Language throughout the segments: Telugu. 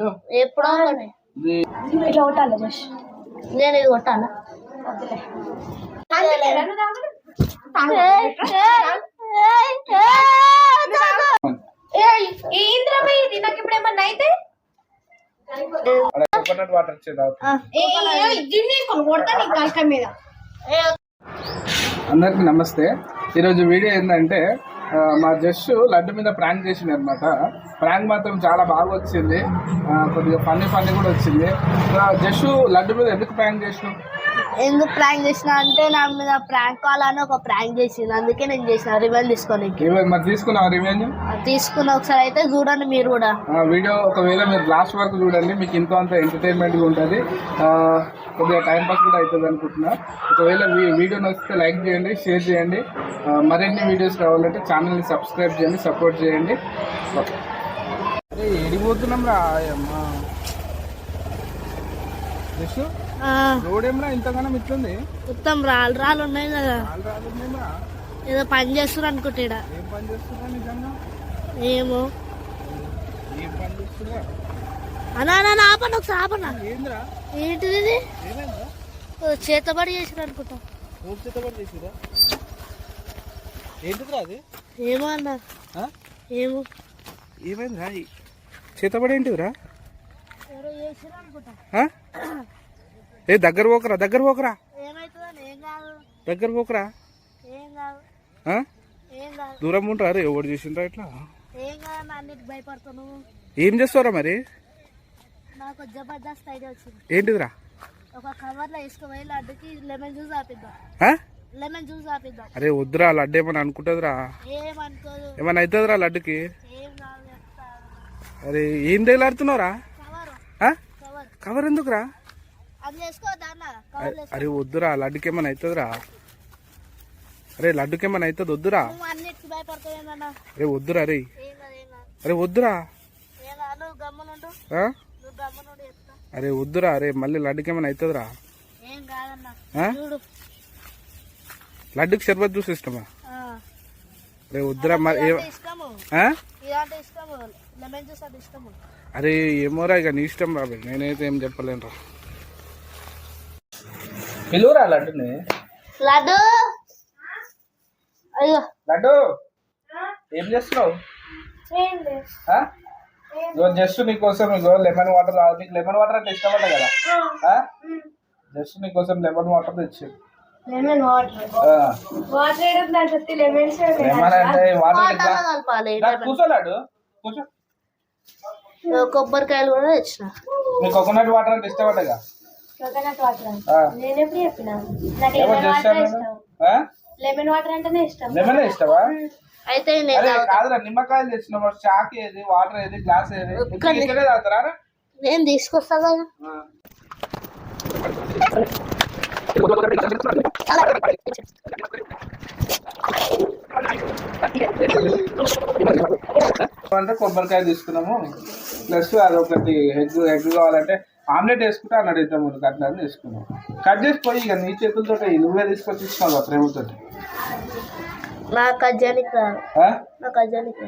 లడ్డు ఎప్పుడో ఒకటి. ఇది ఇట్లా కొట్టాలి జస్ట్ నేను ఇది కొట్టాలా? కోకోనట్ వాటర్ మీద. అందరికి నమస్తే. ఈరోజు వీడియో ఏంటంటే మా జస్ట్ లడ్డు మీద ప్రాంక్ చేసింది అనమాట ప్రాంక్ మాత్రం చాలా బాగా వచ్చింది. కొద్దిగా ఫన్నీ ఫన్నీ కూడా వచ్చింది. జస్ట్ లడ్డు మీద ఎందుకు ప్రాంక్ చేసినావు? ఎందుకు ప్రాంక్ చేసిన అంటే నా మీద ప్రాంక్ కాల్ అని ఒక ప్రాంక్ చేసింది. అందుకే నేను చేసిన. రివెల్ తీసుకోనికి. ఏమైనా మరి తీసుకున్నావు రివెన్యూ తీసుకున్న. ఒకసారి అయితే చూడండి మీరు కూడా. వీడియో ఒకవేళ మీరు లాస్ట్ వరకు చూడండి మీకు ఇంకో అంత ఎంటర్టైన్మెంట్గా ఉంటుంది. కొద్దిగా టైం పాస్ కూడా అవుతుంది అనుకుంటున్నా. ఒకవేళ వీడియో నచ్చితే లైక్ చేయండి షేర్ చేయండి. మరిన్ని వీడియోస్ కావాలంటే ఛానల్ని సబ్స్క్రైబ్ చేయండి సపోర్ట్ చేయండి. ఓకే ఎడిపోతున్నాం రా రోడ్ ఏమరా ఇంతగానం ఇట్లుంది? మొత్తం రాళ్ళు రాళ్ళు ఉన్నాయి కదా. ఏదో పని చేస్తున్నారు అనుకుంటా ఏమో. ఆపండి ఒకసారి ఆపన్నా ఏంటిది ఏమైందా చేతబడి చేసిన అనుకుంటా. ఏంటిదిరా అది? ఏమో అన్న. ఆ? ఏమో. ఏమైందిరా? చేతబడి ఎవరో ఆ? ఏ దగ్గర పోకరా దగ్గర పోకరా. ఏమవుతుందని ఏం కాదు. దగ్గర పోకరా. దూరం ఉంటారా రే ఎవడు చేసిండ్రా ఇట్లా? ఏం చేస్తారా మరి? ఏంటిదిరా? అరే వద్దురా లడ్డు ఏమని అనుకుంటుందిరా. ఏమన్నా అవుతుందిరా లడ్డుకి. అరే ఏం తేలాడుతున్నావురా కవర్. ఆ? కవర్. కవర్ ఎందుకురా? అరే వద్దురా లడ్డుకి ఏమైనా అవుతుందిరా అరే లడ్డుకి ఏమైనా అవుతుంది వద్దురా అరే. వద్దురా రే అరే వద్దురా. అరే వద్దురా అరే మళ్ళీ లడ్డుకి ఏమైనా అవుతుందిరా లడ్డుకి షర్బత్ జ్యూస్ ఇష్టమా. అరే వద్దురా మరి లెమన్ జ్యూస్ అంటే అరే ఏమోరా ఇక నీ ఇష్టం రా బే. నేనైతే ఏం చెప్పలేను రా పిలువురా లడ్డుని. లడ్డు. అయ్యో. లడ్డు. ఏం చేస్తున్నావు? ఆ? ఇగో జస్ట్ నీకోసం ఇగో లెమన్ వాటర్. నీకు లెమన్ వాటర్ అంటే ఇష్టపడ్డా కదా? ఆ? జస్ట్ నీకోసం లెమన్ వాటర్ తెచ్చి లెమన్ వాటర్. వాటర్ వేయడం సత్తి లెమన్స్ లెమన్ అంటే వాటర్ ఇట్లా కలపాలి కూర్చో. కొబ్బరికాయలు కూడా తెచ్చిన. కోకోనట్ వాటర్ అంటే కోకోనట్ వాటర్ నేను ఎప్పుడు చెప్పినా? నాకు ఏమో లెమన్ వాటర్ ఇష్టం. లెమన్ వాటర్ అంటేనే ఇష్టం. లెమన్ ఇష్టమా? అయితే నేను. కాదురా నిమ్మకాయలు తెచ్చినాము చాక్ ఏది వాటర్ ఏది గ్లాస్ ఏది. ఇక్కడే తాగుతారా? రా? నేను తీసుకొస్తా కదా. అంటే కొబ్బరికాయ తీసుకున్నాము. ప్లస్ అదొకటి ఎగ్ ఎగ్ కావాలంటే ఆమ్లెట్ వేసుకుంటే అన్నాడు ఇద్దాం ముందుకు అట్లా అని తీసుకున్నాం. కట్ చేసి పోయి ఇక నీ చేతులతో నువ్వే తీసుకొచ్చి ఇచ్చినావు ప్రేమతో.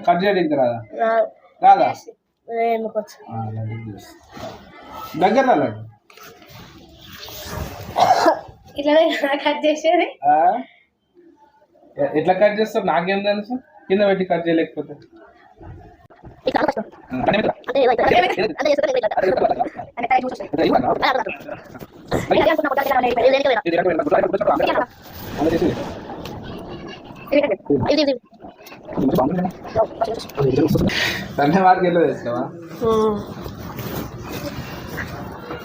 కట్ చేయడానికి రాదా. రాదు. దగ్గర రా లడ్డు ఇట్లనే కట్ చేసేది ఆ? ఎ- ఎట్లా కట్ చేస్తావు నాకేం తెలుసు కింద పెట్టి కట్ చేయలేకపోతే అంటే ఇలా ఇట్లా. అంటే చేసుకొని ఇలా ఇట్లా. ఆ, అర్థం. ఇది అనుకున్నా కొత్త ఇలా ఉన్నాయి. ఇది దేనికి పోయినా? ఇది, ఇది. ధన్యవాదాలు వెళ్ళి తెచ్చినావా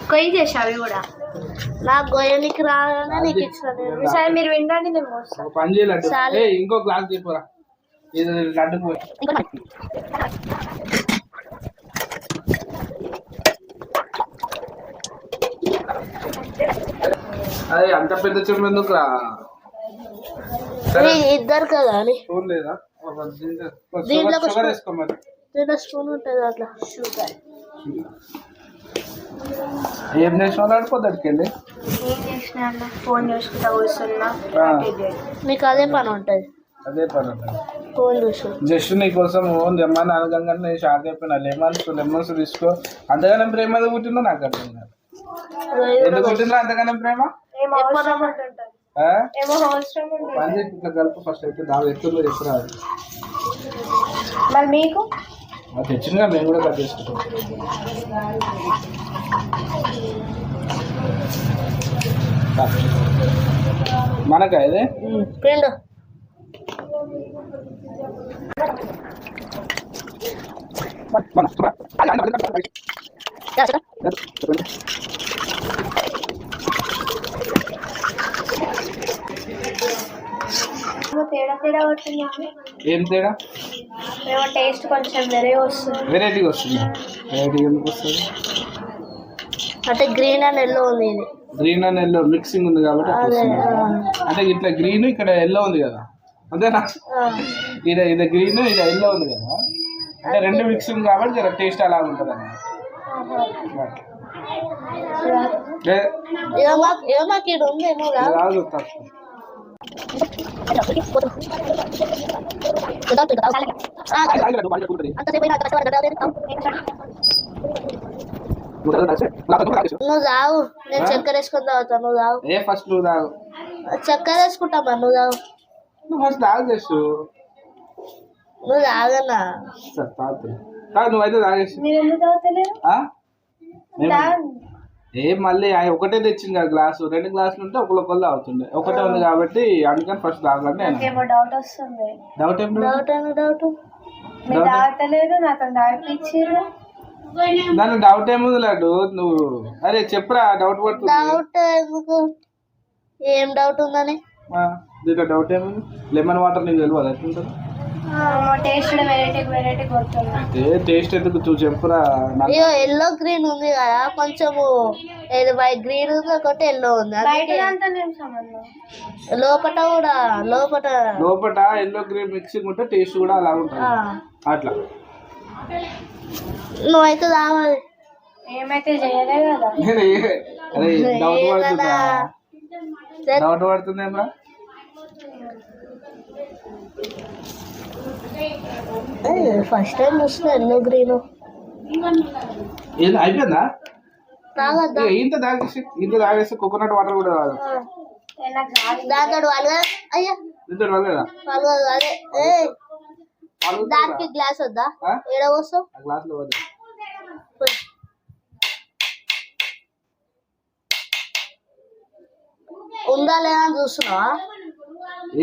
కొయ్యి చేసా అవి కూడా. నాకు గోయనికి రాగానే నీకు ఇచ్చిన సరే మీరు వినండి నేను మోస్తాను పని చేయాలి లడ్డు చాలు. ఏయ్, ఇంకో గ్లాస్ తీపురా ఇది లడ్డు పోయి. ఇంకో మరి. అదే అంత పెద్ద చెమ్మ ఎందుకు రా ఇది ఇద్దరు కదా అని. స్పూన్ లేదా? దీంట్లో- స్పూన్. ఉంటుంది అట్లా. షుగర్. ఏం చేసిన అన్న ఫోన్ చూసుకుంటా కూర్చున్నా. నీకు అదే పని ఉంటుంది. అదే పని ఉంటుంది. ఫోన్ చూసు. జస్ట్ నీ కోసం లెమన్ అనగానే నేను షాక్ అయిపోయినా. లెమన్స్ లెమన్స్ తీసుకో. అంతగానే ప్రేమ ఎందుకు పుట్టిందో నాకు అర్థం కాదు. ఎందుకు పుట్టిందో అంతగానే ప్రేమ? పని చేసి ఇట్లా కలుపు ఫస్ట్ అయితే దాని ఎత్తులో ఎత్తురాదు మరి మీకు? అది తెచ్చిందిగా మేము కూడా కట్ చేసుకుంటాం. మనకా ఇది? ఏమో తేడా తేడా పడుతుంది ఏం తేడా? ఏమో టేస్ట్ కొంచెం వేరే వస్తుంది. వెరైటీగా వస్తుంది. వెరైటీ ఎందుకు వస్తుంది? అంటే గ్రీన్ అండ్ ఎల్లో ఉంది ఇది. గ్రీన్ అండ్ ఎల్లో మిక్సింగ్ ఉంది కాబట్టి. అంటే ఇట్లా గ్రీన్ ఇక్కడ ఎల్లో ఉంది కదా. అంతేనా? ఇది ఇది గ్రీన్ ఇది ఎల్లో ఉంది కదా. అంటే రెండు మిక్సింగ్ కాబట్టి జర టేస్ట్ అలా ఉంటుంది అన్నమాట. ఏ, ఇక మాకు ఇక మాకు ఇది ఉంది ఏమో నువ్వు తాగు నేను చక్కెర వేసుకొని తాగుతా. నువ్వు తాగు ఏ ఫస్ట్ నువ్వు తాగు. చక్కెర వేసుకుంటా మరి నువ్వు తాగు నువ్వు ఫస్ట్ తాగు చేసు నువ్వు తాగన్నా సరే తాగుతుంది తాగు నువ్వైతే తాగేసి. మీరు ఎందుకు తాగుతలేరు. ఏ మళ్ళీ ఆయన ఒకటే తెచ్చింది కదా గ్లాసు. రెండు గ్లాసులు ఉంటే ఒకళ్ళొకళ్ళు తాగుతుండే. ఒకటే ఉంది కాబట్టి అందుకని ఫస్ట్ నేను నాకేమో డౌట్ వస్తుంది. డౌట్ ఏం డౌట్ డౌట్ తాగిపించారు దాని డౌట్ ఏముంది లడ్డు? నువ్వు అరే చెప్పురా డౌట్ పడుతుంది. డౌట్ ఏం డౌట్ ఉందని? దీంట్లో డౌట్ ఏముంది? లెమన్ వాటర్ నీకు తెలియదు? ఎట్లుంటుంది? టేస్ట్ వెరైటీ వెరైటీ కొడుతుంది ఏ టేస్ట్ ఎందుకు నువ్వు చెప్పురా ఇగో ఎల్లో గ్రీన్ ఉంది కదా కొంచెము ఏది వైట్ గ్రీన్ ఉంది ఒకటి ఎల్లో ఉంది లోపట కూడా లోపట. లోపల ఎల్లో గ్రీన్ మిక్సింగ్ ఉంటే టేస్ట్ కూడా అలా ఉంటుంది. అట్లా. నువ్వైతే తాగాలి ఏమైతే చేయలే కదా. అరే డౌట్ పడుతుందా? సరే. డౌట్ పడుతుందేమరా ఫస్ట్ టైం చూస్తున్నా ఎల్లో గ్రీన్? ఏది అయిపోయిందా? ఇంత తాగేసి ఇంత తాగేసి కోకోనట్ వాటర్ కూడా తాగదు. దాంతో వాళ్ళగా అయ్యా. అదే. దానికి గ్లాస్ వద్దా? ఏడ వస్తావు ఆ గ్లాసులో వద్దు? ఉందా లేదా అని చూస్తున్నావా?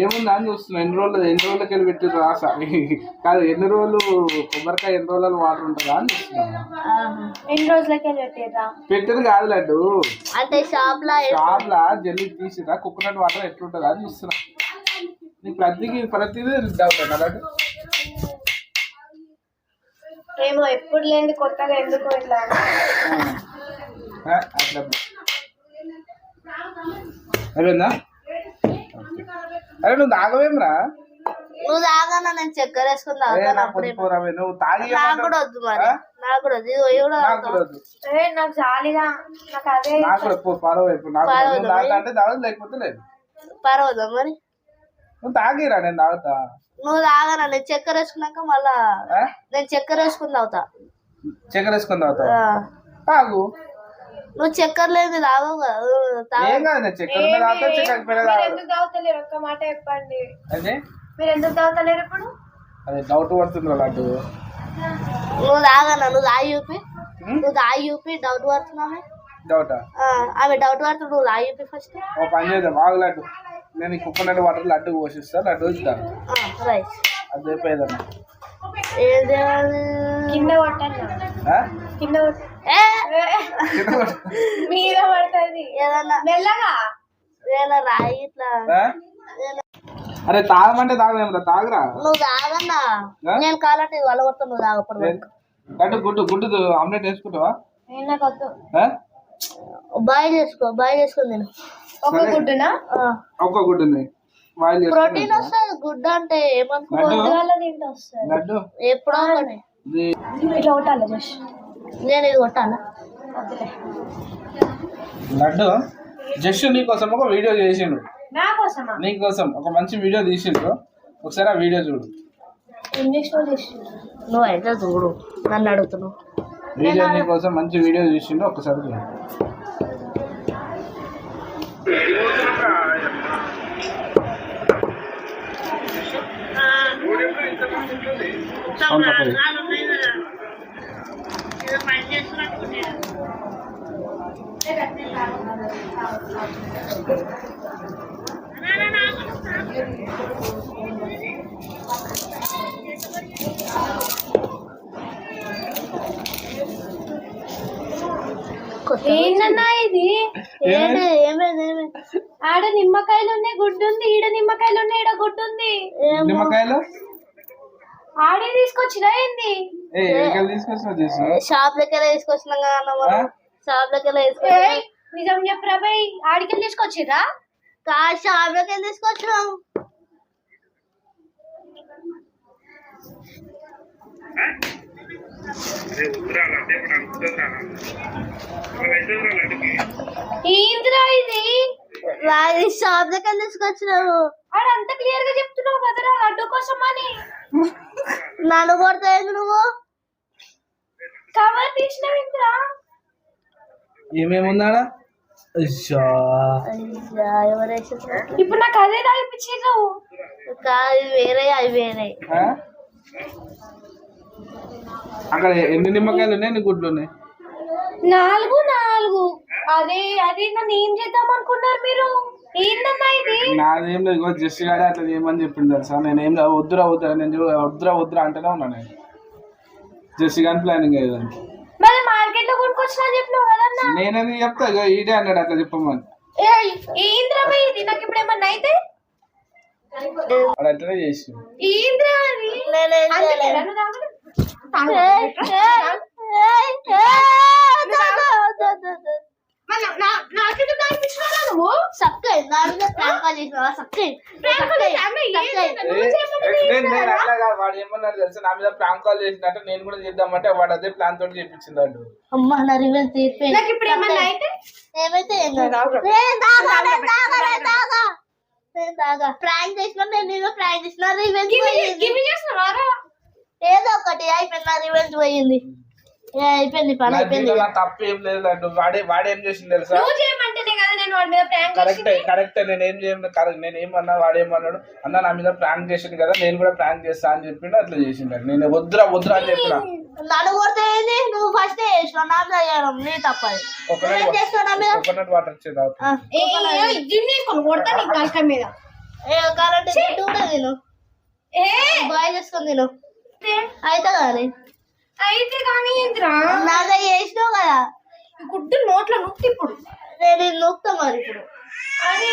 ఏముందా అని చూస్తున్నా. ఎన్ని రోజులు ఎన్ని రోజులకి వెళ్ళి పెట్టిర్రు రాస? కాదు ఎన్ని రోజులు కొబ్బరికాయ ఎన్ని రోజులు వాటర్ ఉంటుందా అని చూస్తున్నా. ఎన్ని రోజులకే పెట్టింది కాదు లడ్డు. అంటే షాప్ లా షాప్ లా జల్లి తీసిరా కోకోనట్ వాటర్ ఎట్లుంటుందా అని చూస్తున్నా. నీకు ప్రతికి ప్రతిదీ డౌట్ అన్న లడ్డు. ఏమో ఎప్పుడు లేని కొత్తగా ఎందుకు ఇట్లా? అయిపోయిందా అరే నువ్వు తాగవేమ్రా నువ్వు తాగన్నా నేను చక్కెర వేసుకుని తాగుతాను అప్పుడే. నువ్వు తాగి నాకు కూడా వద్దు మరి? నాకు కూడా వద్దు. తాగుతా. వద్దు. నాకు నాకు అదే నాకు నాకు తాగుతా అంటే తాగదు లేకపోతే లేదు. మరి? నువ్వు తాగిరా నేను తాగుతా. నువ్వు తాగనా నేను చక్కెర వేసుకున్నాక మళ్ళా? నేను చక్కెర వేసుకుని తాగుతా. చక్కెర వేసుకొని తాగుతావు? ఆ. తాగు. నువ్వు చక్కెర లేదు తాగవు కదా. ఊ, తాగు. ఏం కాదు నేను చక్కెర మీద తాగుతా చక్కెర పైన మీరు తాగు ఎందుకు తాగుతలేరు? ఒక్క మాట చెప్పండి. అదే మీరు ఎందుకు తాగుతలేరు ఇప్పుడు? అదే డౌట్ పడుతుంది నువ్వు తాగనా? నువ్వు తాగి చూపి? నువ్వు తాగి చూపి డౌట్ పడుతున్నామే డౌటా ఆమె డౌట్ పడుతుంది నువ్వు తాగి చూపి ఫస్ట్ ఓ పని చేద్దాం ఆగు లడ్డు. నేను ఈ కుక్కనట్టు వాటర్ లడ్డు పోషిస్తా లడ్డు ఇస్తాను రైట్. అదే పేదన్నా ఏది కింద కొట్టండి? కింద కొట్ట ఏ. మీద పడుతుంది. ఏదన్నా మెల్లగా? ఏదైనా రాయి ఇట్లా? అరే తాగమంటే తాగలేమురా తాగరా. నువ్వు తాగన్నా? నేను కావాలంటే వాళ్ళ కొడతా నువ్వు తాగప్పుడు లడ్డు గుడ్డు గుడ్డు ఆమ్లెట్ వేసుకుంటావా? బాయ్ చేసుకో బాయ్ చేసుకుని నేను ఒక గుడ్డునా? ఒక్క గుడ్డుని. ప్రోటీన్ వస్తుంది గుడ్డ అంటే ఏమనుకో లడ్డు? పొద్దుగాల తింటే వస్తుంది. లడ్డు? ఎప్పుడో ఒకటి. ఇది ఇట్లా కొట్టాలి జస్ట్ నేను ఇది కొట్టాలా లడ్డు? జస్ట్ నీకోసం ఒక వీడియో చేసిండు. నా కోసమా? నీకోసం. ఒక మంచి వీడియో తీసిండు. ఒకసారి ఆ వీడియో చూడు. నువ్వు అయితే చూడు. నన్ను అడుగుతున్నావు. వీడియో నీకోసం మంచి వీడియో చూసిండు ఒకసారి చూడు. సౌండ్ ఇది? ఆడ నిమ్మకాయలు ఉన్నాయి గుడ్డు ఉంది ఈడ నిమ్మకాయలు ఉన్నాయి ఈడ గుడ్డు ఉంది నిమ్మకాయలు? ఆడే తీసుకొచ్చినా ఏంది? షాప్ దగ్గర తీసుకొచ్చినాం కదా? షాప్ దగ్గర నిజం చెప్పరా బై? ఆడికి తీసుకొచ్చిరా కా షాప్ దగ్గర తీసుకొచ్చినాం. ఏందిరా ఇది? షాప్ దగ్గర తీసుకొచ్చినాము ఆడ అంత క్లియర్గా చెప్తున్నావు కదరా లడ్డు కోసం అని. నన్ను కొడతాయి నువ్వు? కవర్ తీసినావు ఇంద్రా? ఇప్పుడు నాకు అదే తాగిపించారు కాదు ఇవి వేరే అవి వేరే. ఆ? అక్కడ ఎన్ని నిమ్మకాయలు ఉన్నాయి గుడ్లు ఉన్నాయి? నాలుగు నాలుగు. అదే అదే నన్ను ఏం చేద్దాం అనుకున్నారు మీరు? నాదేం లేదు జస్ట్ గాడే అట్లా చేయమని చెప్పింది తెలుసా నేను ఏం లేదు, వద్దురా వద్దురా నేను వద్దురా వద్దురా అంటేనే ఉన్నా నేను జస్ట్ గాని ప్లానింగ్ అయ్యేదాన్ని నేనది చెప్తా ఇగో ఈడే అన్నాడు అట్లా చెప్పమని అట్లనే చేసి వాడు ఏమన్నాడు తెలుసా? నా మీద ప్రాంక్ కాల్ చేసినట్టు నేను కూడా చేద్దామంటే వాడు అదే ప్లాన్ తోటి చేపించిందాడు. అమ్మ నా రివెల్ నాకు ఇప్పుడు ఏమన్నా అయితే? ఏమైతే. ప్రాంక్ చేసినా నేను ప్రాంక్ ఏదో ఒకటి అయిపోయింది నా రివెంజ్ పోయింది. అయిపోయింది పని అయిపోయింది. తప్పు ఏం లేదు లడ్డు వాడే వాడు ఏం చేసింది తెలుసా? నువ్వు చేయమంటేనే కదా నేను వాడి మీద ప్రాంక్ కరెక్ట్ కరెక్ట్. నేను ఏం చేయను కరెక్ట్. నేను ఏమన్నా వాడేమన్నాడు అన్న నా మీద ప్రాంక్ చేసింది కదా నేను కూడా ప్రాంక్ చేస్తా అని చెప్పిండు అట్లా చేసిండు. నేను వద్దురా వద్దురా అని చెప్పిన. నన్ను కొడితే ఏంది? నువ్వు ఫస్ట్ చేసినావు నా మీద చేయడం నీ తప్పది కోకోనట్ ఏం చేస్తావు నా మీద? కోకోనట్ వాటర్ వచ్చేది కొడతా నీ మీద. ఏ కావాలంటే తింటూ కూడా తిను. ఏ? బాయ్ చేసుకొని తిను. అయితే కానీ అయితే కానీ ఏంద్రా? నాగా చేసినావు కదా. గుడ్డు నోట్లో నొక్కి ఇప్పుడు. నేను ఇది నొక్కుతా మరి ఇప్పుడు. అరే.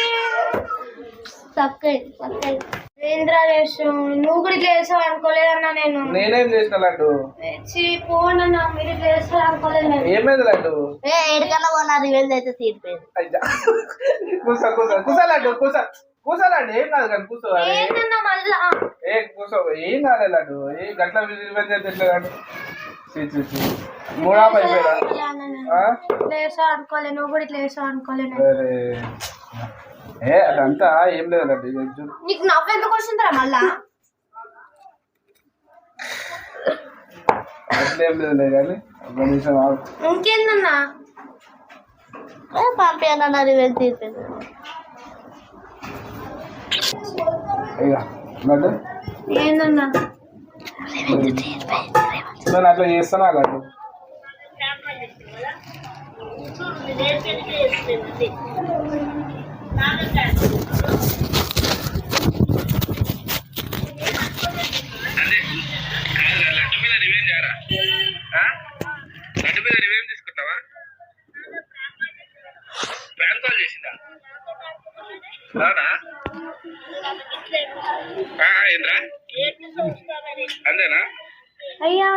ఏంద్రా చేసావు నువ్వు కూడా ఇట్లా చేసావు అనుకోలేదన్నా నేను. నేనేం చేసిన లడ్డు? చి, పోనన్నా మీరు ఇట్లా చేస్తారు అనుకోలేదు నేను. ఏమైంది లడ్డు? ఏ ఏడికన్నా పోనా రివెంజ్ అయితే తీరిపోయింది. కూసా కూసా కూసా లడ్డు కూసా. లడ్డు ఏం కాదు కానీ మళ్ళా? ఏ కూసో ఏం కాదు లడ్డు. ఏ గట్ల ఎట్లా. మూడాపు ఏ అదంతా ఏం లేదు లడ్డు ఇది చూడు నీకు నవ్వు ఎందుకు వచ్చిందిరా మళ్ళా? అట్లా ఏం లేదు కానీ. ఒక నిమిషం ఆగు. ఇంకేందన్నా? ఏ పంపించన్న రివెంజ్ తీరిపోయింది ఇక లడ్డు ఏందన్నా నేను అట్లా చేస్తానా రివెంజ్ తీసుకుంటావా ప్రాంక్ కాల్ చేసిందా ఏంద్రా? అంతేనా? అయ్యా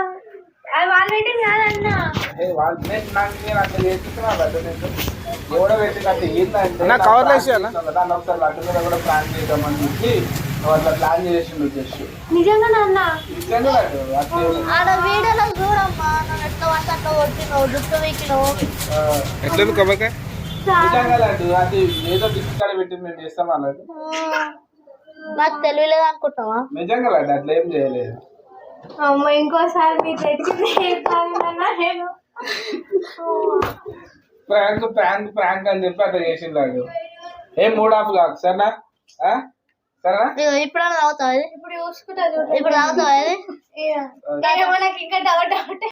అది కాదన్నా. నా వేసేయాలా? దాన్ని ఒకసారి లడ్డు మీద కూడా ప్లాన్ చేద్దామని చెప్పి నువ్వు అట్లా ప్లాన్ చేసిండు జస్ట్. నిజంగా నాన్న? ఇట్లనే లడ్డు అట్లా ఆడ వీడియోలో చూడమ్మా నన్ను ఎట్లా పడితే అట్లా కొట్టినావు జుట్టు వీకినావు ఆ, ఎట్లేదు కొబ్బరికాయ? నిజంగా లడ్డు అది ఏదో పెట్టి మేము చేస్తాం అన్నట్టు నాకు తెలియలేదు అనుకుంటున్నావా నిజంగా అట్లా ఏం చేయలేదు. అమ్మ ఇంకోసారి మీ నేను ప్రాంక్ ప్రాంక్ ప్రాంక్ అని చెప్పి అట్లా చేసిండాడు ఏం మూడ్ ఆఫ్ కాదు సరేనా? ఇప్పుడు తాగుతావా ఇప్పుడు చూసుకుంటా ఇప్పుడు తాగుతావా మనకి ఇంకా డౌట్ డౌట్